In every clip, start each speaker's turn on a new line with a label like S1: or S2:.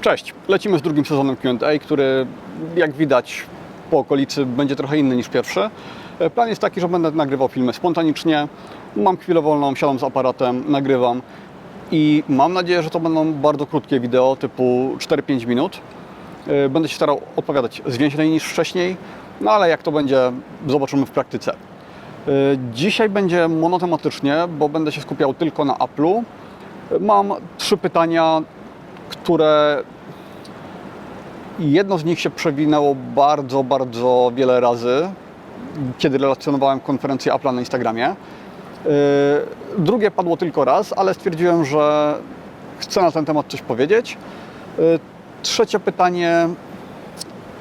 S1: Cześć, lecimy z drugim sezonem Q&A, który jak widać po okolicy będzie trochę inny niż pierwszy. E, Plan jest taki, że będę nagrywał filmy spontanicznie, mam chwilę wolną, siadam z aparatem, nagrywam i mam nadzieję, że to będą bardzo krótkie wideo typu 4-5 minut. E, Będę się starał odpowiadać zwięźlej niż wcześniej, no ale jak to będzie, zobaczymy w praktyce. E, Dzisiaj będzie monotematycznie, bo będę się skupiał tylko na Apple'u. Mam trzy pytania, które jedno z nich się przewinęło bardzo, bardzo wiele razy, kiedy relacjonowałem konferencję Apple'a na Instagramie. Yy, Drugie padło tylko raz, ale stwierdziłem, że chcę na ten temat coś powiedzieć. Yy, Trzecie pytanie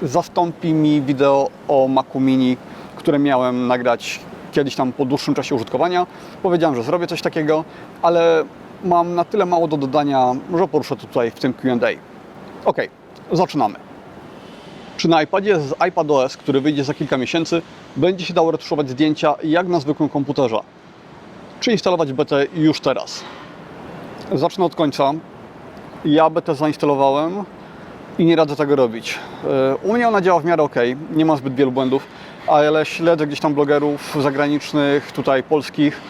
S1: zastąpi mi wideo o Macu Mini, które miałem nagrać kiedyś tam po dłuższym czasie użytkowania. Powiedziałem, że zrobię coś takiego, ale mam na tyle mało do dodania, że poruszę tutaj w tym Q&A. Ok, zaczynamy. Czy na iPadzie z iPadOS, który wyjdzie za kilka miesięcy, będzie się dało retuszować zdjęcia jak na zwykłym komputerze? Czy instalować BT już teraz? Zacznę od końca. Ja BT zainstalowałem i nie radzę tego robić. Yy, U mnie ona działa w miarę ok, nie ma zbyt wielu błędów, ale śledzę gdzieś tam blogerów zagranicznych, tutaj polskich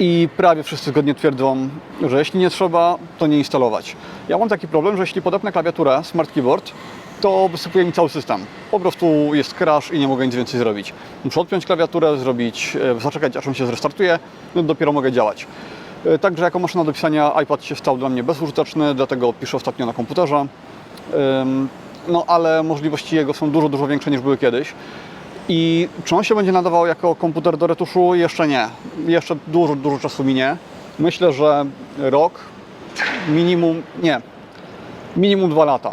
S1: i prawie wszyscy zgodnie twierdzą, że jeśli nie trzeba, to nie instalować. Ja mam taki problem, że jeśli podepnę klawiaturę Smart Keyboard, to wysypuje mi cały system. Po prostu jest crash i nie mogę nic więcej zrobić. Muszę odpiąć klawiaturę, zrobić, e, zaczekać aż on się zrestartuje, no dopiero mogę działać. E, Także jako maszyna do pisania iPad się stał dla mnie bezużyteczny, dlatego piszę ostatnio na komputerze. No ale możliwości jego są dużo, dużo większe niż były kiedyś. I czy on się będzie nadawał jako komputer do retuszu? Jeszcze nie. Jeszcze dużo, dużo czasu minie. Myślę, że rok, minimum, nie, minimum dwa lata.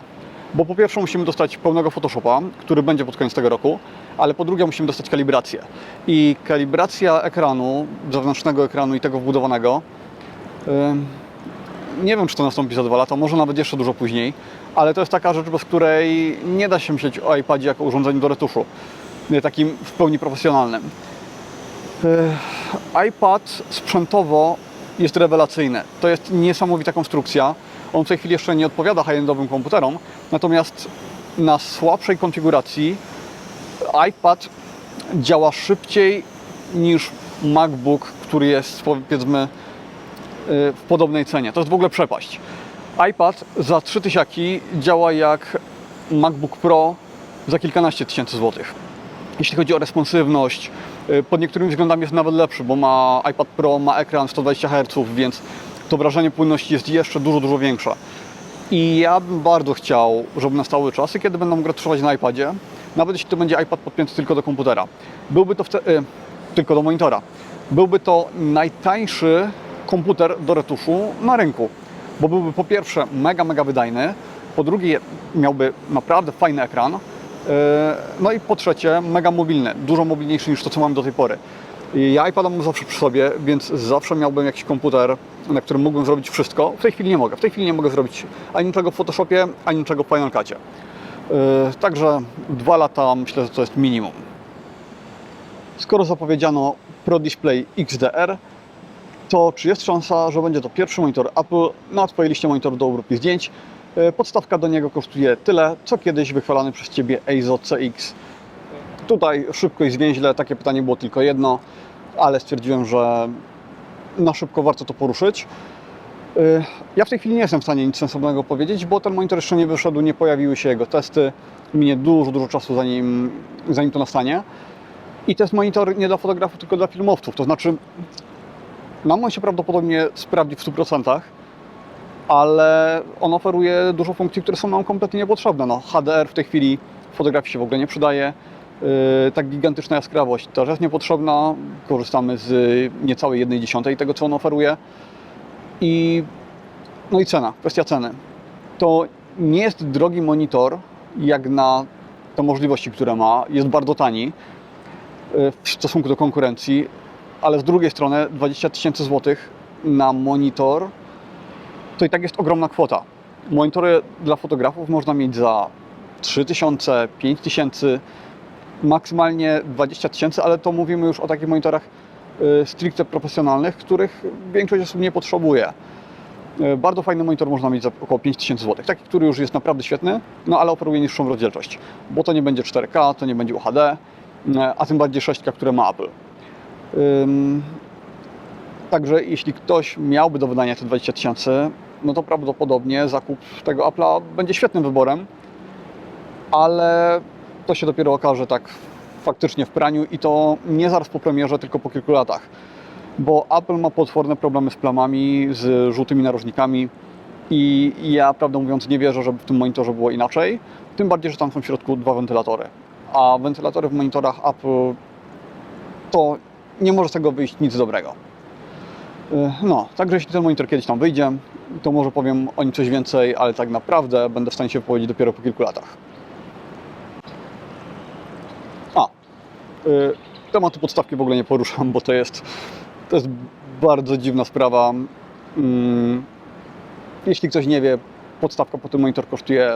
S1: Bo po pierwsze musimy dostać pełnego Photoshopa, który będzie pod koniec tego roku, ale po drugie musimy dostać kalibrację. I kalibracja ekranu, zewnętrznego ekranu i tego wbudowanego, nie wiem, czy to nastąpi za dwa lata, może nawet jeszcze dużo później, ale to jest taka rzecz, bez której nie da się myśleć o iPadzie jako urządzeniu do retuszu, takim w pełni profesjonalnym. Yy, iPad sprzętowo jest rewelacyjny. To jest niesamowita konstrukcja. On w tej chwili jeszcze nie odpowiada high-endowym komputerom, natomiast na słabszej konfiguracji iPad działa szybciej niż MacBook, który jest powiedzmy yy, w podobnej cenie. To jest w ogóle przepaść. iPad za 3000 działa jak MacBook Pro za kilkanaście tysięcy złotych. Jeśli chodzi o responsywność, y, pod niektórymi względami jest nawet lepszy, bo ma iPad Pro, ma ekran 120 Hz, więc to wrażenie płynności jest jeszcze dużo, dużo większe. I ja bym bardzo chciał, żeby nastały czasy, kiedy będę mógł retuszować na iPadzie, nawet jeśli to będzie iPad podpięty tylko do komputera. Byłby to wtedy, y, tylko do monitora. Byłby to najtańszy komputer do retuszu na rynku, bo byłby po pierwsze mega, mega wydajny, po drugie miałby naprawdę fajny ekran, yy, no i po trzecie mega mobilny, dużo mobilniejszy niż to, co mamy do tej pory. Ja iPada mam zawsze przy sobie, więc zawsze miałbym jakiś komputer, na którym mógłbym zrobić wszystko. W tej chwili nie mogę. W tej chwili nie mogę zrobić ani niczego w Photoshopie, ani niczego w Final Cutie. Yy, Także dwa lata myślę, że to jest minimum. Skoro zapowiedziano Pro Display XDR, to czy jest szansa, że będzie to pierwszy monitor Apple na Twojej liście do obróbki zdjęć? E, Podstawka do niego kosztuje tyle, co kiedyś wychwalany przez Ciebie EIZO CX. Tutaj szybko i zwięźle, takie pytanie było tylko jedno, ale stwierdziłem, że na szybko warto to poruszyć. E, Ja w tej chwili nie jestem w stanie nic sensownego powiedzieć, bo ten monitor jeszcze nie wyszedł, nie pojawiły się jego testy. Minie dużo, dużo czasu zanim, zanim to nastanie. I to jest monitor nie dla fotografów, tylko dla filmowców. To znaczy, nam on się prawdopodobnie sprawdzi w 100%, ale on oferuje dużo funkcji, które są nam kompletnie niepotrzebne. No, HDR w tej chwili w fotografii się w ogóle nie przydaje. Yy, tak gigantyczna jaskrawość też jest niepotrzebna. Korzystamy z niecałej 1 dziesiątej tego, co on oferuje. I, no i cena, kwestia ceny. To nie jest drogi monitor, jak na te możliwości, które ma. Jest bardzo tani yy, w stosunku do konkurencji, ale z drugiej strony 20 tysięcy złotych na monitor to i tak jest ogromna kwota. Monitory dla fotografów można mieć za 3000, 5000, maksymalnie 20 tysięcy, ale to mówimy już o takich monitorach y, stricte profesjonalnych, których większość osób nie potrzebuje. E, Bardzo fajny monitor można mieć za około 5000 zł. Taki, który już jest naprawdę świetny, no ale oferuje niższą rozdzielczość, bo to nie będzie 4K, to nie będzie UHD, e, a tym bardziej 6K, które ma Apple. Także jeśli ktoś miałby do wydania te 20 tysięcy, no to prawdopodobnie zakup tego Apple'a będzie świetnym wyborem, ale to się dopiero okaże tak faktycznie w praniu i to nie zaraz po premierze, tylko po kilku latach. Bo Apple ma potworne problemy z plamami, z żółtymi narożnikami i ja prawdę mówiąc nie wierzę, żeby w tym monitorze było inaczej. Tym bardziej, że tam są w środku dwa wentylatory. A wentylatory w monitorach Apple to nie może z tego wyjść nic dobrego. Y, No, także jeśli ten monitor kiedyś tam wyjdzie, to może powiem o nim coś więcej, ale tak naprawdę będę w stanie się wypowiedzieć dopiero po kilku latach. A, y, tematu podstawki w ogóle nie poruszam, bo to jest, to jest bardzo dziwna sprawa. Mm, Jeśli ktoś nie wie, podstawka po tym monitor kosztuje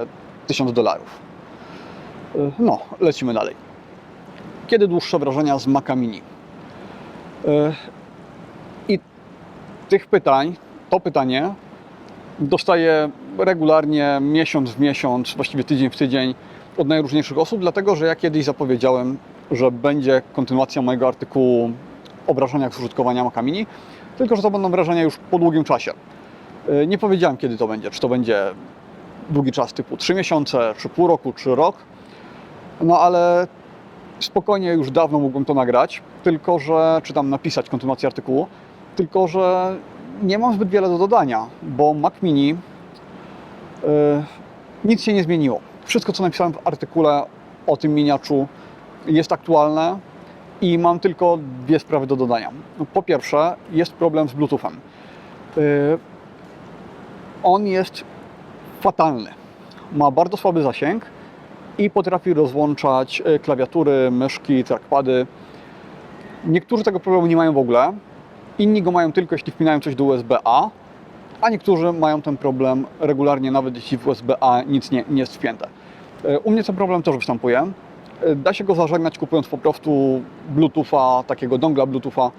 S1: 1000 dolarów. Y, No, lecimy dalej. Kiedy dłuższe wrażenia z Maca Mini? Tych pytań, to pytanie dostaję regularnie, miesiąc w miesiąc, właściwie tydzień w tydzień od najróżniejszych osób, dlatego że ja kiedyś zapowiedziałem, że będzie kontynuacja mojego artykułu o wrażeniach z użytkowania Maca tylko że to będą wrażenia już po długim czasie. Y, Nie powiedziałem kiedy to będzie, czy to będzie długi czas typu 3 miesiące, czy pół roku, czy rok, no ale spokojnie już dawno mógłbym to nagrać, tylko że, czy tam napisać kontynuację artykułu, tylko że nie mam zbyt wiele do dodania, bo Mac Mini yy, nic się nie zmieniło. Wszystko, co napisałem w artykule o tym miniaczu jest aktualne i mam tylko dwie sprawy do dodania. Po pierwsze, jest problem z Bluetoothem. Yy, on jest fatalny. Ma bardzo słaby zasięg i potrafi rozłączać e, klawiatury, myszki, trackpady. Niektórzy tego problemu nie mają w ogóle, inni go mają tylko jeśli wpinają coś do USB-A, a niektórzy mają ten problem regularnie, nawet jeśli w USB-A nic nie, nie jest wpięte. E, U mnie ten problem też występuje. E, Da się go zażegnać kupując po prostu Bluetootha, takiego dongla Bluetootha,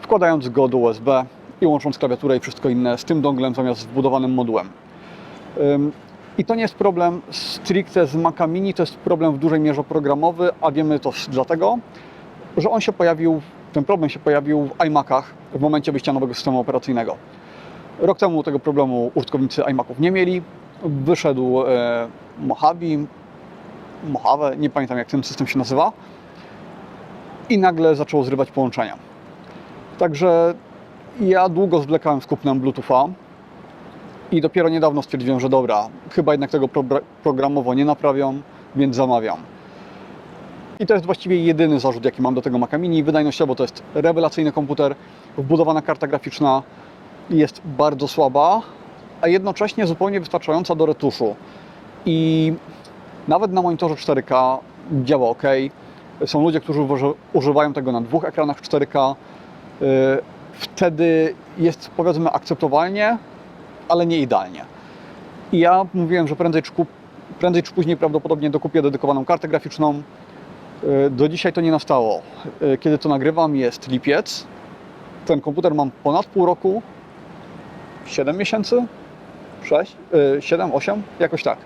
S1: wkładając go do USB i łącząc klawiaturę i wszystko inne z tym donglem zamiast wbudowanym modułem. I to nie jest problem stricte z Maca Mini, to jest problem w dużej mierze programowy, a wiemy to dlatego, że on się pojawił, ten problem się pojawił w iMacach w momencie wyjścia nowego systemu operacyjnego. Rok temu tego problemu użytkownicy iMaców nie mieli. Wyszedł e, Mojave, Mojave, nie pamiętam jak ten system się nazywa, i nagle zaczęło zrywać połączenia. Także ja długo zwlekałem z kupnem Bluetootha i dopiero niedawno stwierdziłem, że dobra, chyba jednak tego pro programowo nie naprawią, więc zamawiam. I to jest właściwie jedyny zarzut, jaki mam do tego Maca Mini. Wydajnościowo to jest rewelacyjny komputer, wbudowana karta graficzna jest bardzo słaba, a jednocześnie zupełnie wystarczająca do retuszu. I nawet na monitorze 4K działa ok. Są ludzie, którzy uży- używają tego na dwóch ekranach 4K. Yy, Wtedy jest powiedzmy akceptowalnie, ale nie idealnie. I ja mówiłem, że prędzej czy, prędzej czy później prawdopodobnie dokupię dedykowaną kartę graficzną. Yy, Do dzisiaj to nie nastało. Yy, Kiedy to nagrywam jest lipiec. Ten komputer mam ponad pół roku. 7 miesięcy? 6? 7, 8? Jakoś tak.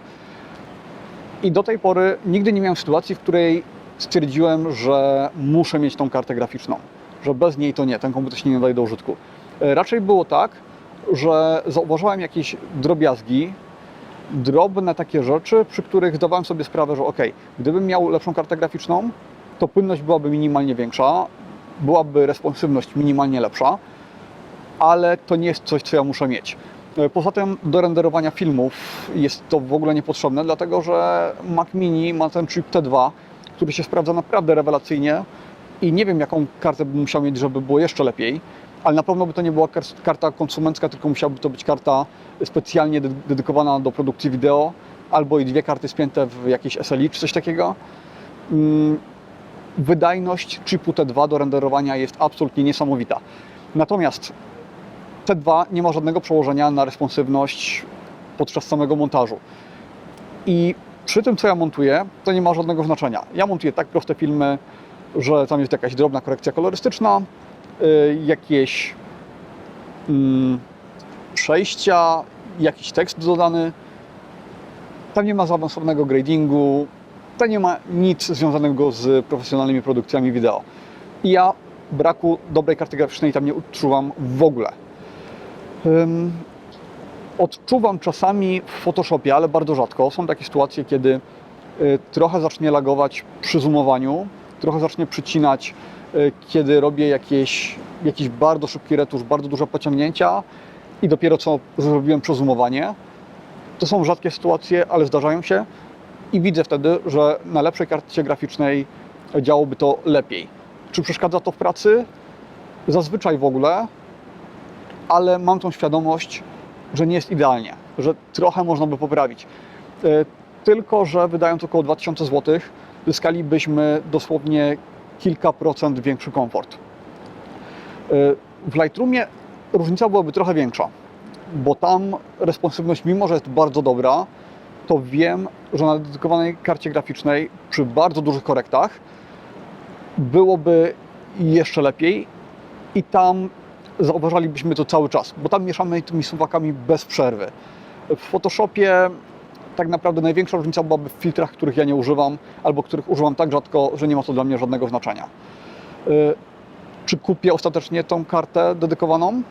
S1: I do tej pory nigdy nie miałem sytuacji, w której stwierdziłem, że muszę mieć tą kartę graficzną. Że bez niej to nie, ten komputer się nie nadaje do użytku. E, Raczej było tak, że zauważyłem jakieś drobiazgi, drobne takie rzeczy, przy których zdawałem sobie sprawę, że ok, gdybym miał lepszą kartę graficzną, to płynność byłaby minimalnie większa, byłaby responsywność minimalnie lepsza, ale to nie jest coś, co ja muszę mieć. E, Poza tym do renderowania filmów jest to w ogóle niepotrzebne, dlatego że Mac Mini ma ten chip T2, który się sprawdza naprawdę rewelacyjnie i nie wiem jaką kartę bym musiał mieć, żeby było jeszcze lepiej, ale na pewno by to nie była kar- karta konsumencka, tylko musiałaby to być karta specjalnie ded- dedykowana do produkcji wideo, albo i dwie karty spięte w jakieś SLI czy coś takiego. Mm, Wydajność chipu T2 do renderowania jest absolutnie niesamowita. Natomiast T2 nie ma żadnego przełożenia na responsywność podczas samego montażu. I przy tym, co ja montuję, to nie ma żadnego znaczenia. Ja montuję tak proste filmy, że tam jest jakaś drobna korekcja kolorystyczna, jakieś mm, przejścia, jakiś tekst dodany. Tam nie ma zaawansowanego gradingu, tam nie ma nic związanego z profesjonalnymi produkcjami wideo. I ja braku dobrej karty graficznej tam nie odczuwam w ogóle. Odczuwam czasami w Photoshopie, ale bardzo rzadko. Są takie sytuacje, kiedy y, trochę zacznie lagować przy zoomowaniu, trochę zacznie przycinać, y, kiedy robię jakieś, jakiś bardzo szybki retusz, bardzo duże pociągnięcia i dopiero co zrobiłem przezumowanie. To są rzadkie sytuacje, ale zdarzają się i widzę wtedy, że na lepszej karcie graficznej działoby to lepiej. Czy przeszkadza to w pracy? Zazwyczaj w ogóle, ale mam tą świadomość, że nie jest idealnie, że trochę można by poprawić. E, Tylko, że wydając około 2000 zł, zyskalibyśmy dosłownie kilka procent większy komfort. E, W Lightroomie różnica byłaby trochę większa, bo tam responsywność, mimo że jest bardzo dobra, to wiem, że na dedykowanej karcie graficznej przy bardzo dużych korektach byłoby jeszcze lepiej i tam zauważalibyśmy to cały czas, bo tam mieszamy tymi suwakami bez przerwy. W Photoshopie tak naprawdę największa różnica byłaby w filtrach, których ja nie używam, albo których używam tak rzadko, że nie ma to dla mnie żadnego znaczenia. Y, Czy kupię ostatecznie tą kartę dedykowaną?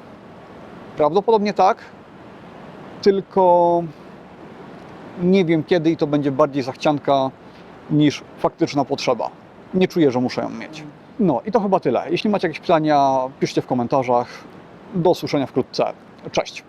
S1: Prawdopodobnie tak, tylko nie wiem kiedy i to będzie bardziej zachcianka niż faktyczna potrzeba. Nie czuję, że muszę ją mieć. No i to chyba tyle. Jeśli macie jakieś pytania, piszcie w komentarzach. Do usłyszenia wkrótce. Cześć.